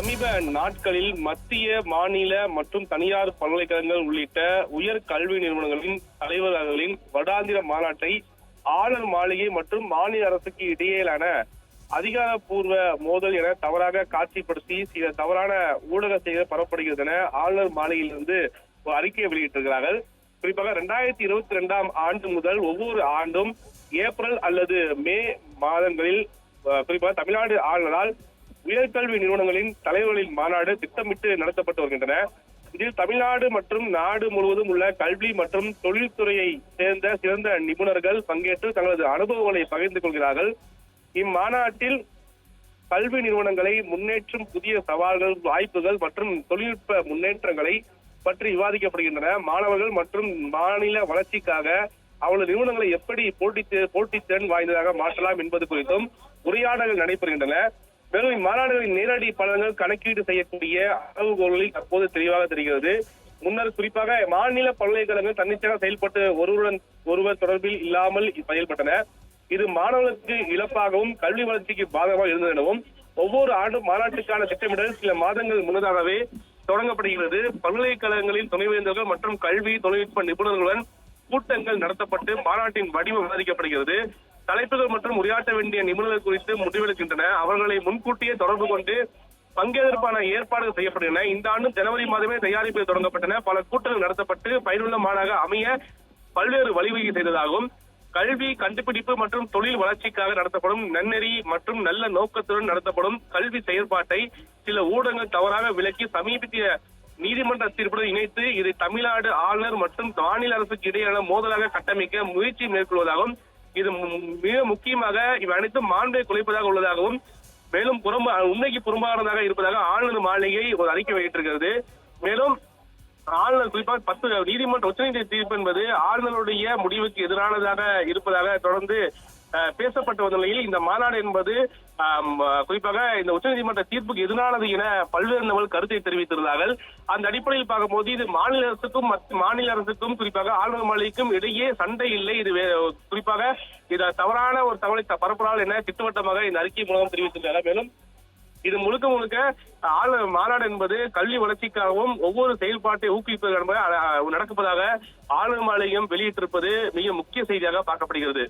சமீப நாட்களில் மத்திய மாநில மற்றும் தனியார் பல்கலைக்கழகங்கள் உள்ளிட்ட உயர் கல்வி நிறுவனங்களின் தலைவர்களின் வருடாந்திர மாநாட்டை ஆளுநர் மாளிகை மற்றும் மாநில அரசுக்கு இடையிலான அதிகாரப்பூர்வ மோதல் என தவறாக காட்சிப்படுத்தி சில தவறான ஊடக செய்திகள் பரப்பப்படுகிறது என ஆளுநர் மாளிகையிலிருந்து ஒரு அறிக்கையை வெளியிட்டிருக்கிறார்கள். குறிப்பாக ரெண்டாயிரத்தி இருபத்தி ரெண்டாம் ஆண்டு முதல் ஒவ்வொரு ஆண்டும் ஏப்ரல் அல்லது மே மாதங்களில் குறிப்பாக தமிழ்நாடு ஆளுநரால் உயர்கல்வி நிறுவனங்களின் தலைவர்களின் மாநாடு திட்டமிட்டு நடத்தப்பட்டு வருகின்றன. இதில் தமிழ்நாடு மற்றும் நாடு முழுவதும் உள்ள கல்வி மற்றும் தொழில்துறையை சேர்ந்த சிறந்த நிபுணர்கள் பங்கேற்று தங்களது அனுபவங்களை பகிர்ந்து கொள்கிறார்கள். இம்மாநாட்டில் கல்வி நிறுவனங்களை முன்னேற்றும் புதிய சவால்கள் வாய்ப்புகள் மற்றும் தொழில்நுட்ப முன்னேற்றங்களை பற்றி விவாதிக்கப்படுகின்றன. மாணவர்கள் மற்றும் மாநில வளர்ச்சிக்காக அவளது நிறுவனங்களை எப்படி போட்டி போட்டித்திறன் வாய்ந்ததாக மாற்றலாம் என்பது குறித்தும் உரையாடல்கள் நடைபெறுகின்றன. மேலும் இம்மாநாடுகளின் நேரடி பலன்கள் கணக்கீடு செய்யக்கூடிய அளவுகோல்களில் அப்போது தெளிவாக தெரிகிறது. முன்னர் குறிப்பாக மாநில பல்கலைக்கழகங்கள் தன்னிச்சையாக செயல்பட்டு ஒருவருடன் ஒருவர் தொடர்பில் இல்லாமல் செயல்பட்டன. இது மாணவர்களுக்கு இழப்பாகவும் கல்வி வளர்ச்சிக்கு பாதகமாக இருந்தது எனவும் ஒவ்வொரு ஆண்டும் மாநாட்டுக்கான திட்டமிடல் சில மாதங்கள் முன்னதாகவே தொடங்கப்படுகிறது. பல்கலைக்கழகங்களில் துணைவேந்தர்கள் மற்றும் கல்வி தொழில்நுட்ப நிபுணர்களுடன் கூட்டங்கள் நடத்தப்பட்டு மாநாட்டின் வடிவம் விவாதிக்கப்படுகிறது தலைப்புகள் மற்றும் உரையாற்ற வேண்டிய நிபுணர்கள் குறித்து முடிவெடுக்கின்றன. அவர்களை முன்கூட்டியே தொடர்பு கொண்டு பங்கேற்பதற்கான ஏற்பாடுகள் செய்யப்படுகின்றன. இந்த ஆண்டு ஜனவரி மாதமே தயாரிப்பு தொடங்கப்பட்டன. பல கூட்டங்கள் நடத்தப்பட்டு பயனுள்ள மாநாக அமைய பல்வேறு வழிவகை செய்ததாகும் கல்வி கண்டுபிடிப்பு மற்றும் தொழில் வளர்ச்சிக்காக நடத்தப்படும் நன்னெறி மற்றும் நல்ல நோக்கத்துடன் நடத்தப்படும் கல்வி செயற்பாட்டை சில ஊடகங்கள் தவறாக விலக்கி சமீபத்திய நீதிமன்ற தீர்ப்புடன் இணைத்து இதை தமிழ்நாடு ஆளுநர் மற்றும் மாநில அரசுக்கு இடையிலான மோதலாக கட்டமைக்க முயற்சி மேற்கொள்வதாகவும் இது மிக முக்கியமாக இவை அனைத்தும் மாண்பை குலைப்பதாக உள்ளதாகவும் மேலும் புறம்பா உண்மைக்கு புறம்பானதாக இருப்பதாக ஆளுநர் மாளிகை ஒரு அறிக்கை வெளியிட்டிருக்கிறது. மேலும் ஆளுநர் குறிப்பாக பத்து நீதிமன்ற உச்சநீதிமன்ற தீர்ப்பு என்பது ஆளுநருடைய முடிவுக்கு எதிரானதாக இருப்பதாக தொடர்ந்து பேசப்பட்டு வந்த நிலையில் இந்த மாநாடு என்பது குறிப்பாக இந்த உச்சநீதிமன்ற தீர்ப்புக்கு எதிரானது என பல்வேறு நபர்கள் கருத்தை தெரிவித்திருந்தார்கள். அந்த அடிப்படையில் பார்க்கும்போது இது மாநில அரசுக்கும் மாநில அரசுக்கும் குறிப்பாக ஆளுநர் மாளிகைக்கும் இடையே சண்டை இல்லை. இது குறிப்பாக இது தவறான ஒரு தகவலை பரப்புறாள் என திட்டவட்டமாக இந்த அறிக்கை மூலம் தெரிவித்திருக்கிறார் மேலும் இது முழுக்க முழுக்க ஆளுநர் மாநாடு என்பது கல்வி வளர்ச்சிக்காகவும் ஒவ்வொரு செயல்பாட்டை ஊக்குவிப்பது அஹ், நடப்பதாக ஆளுநர் மாளிகையும் வெளியிட்டிருப்பது மிக முக்கிய செய்தியாக பார்க்கப்படுகிறது.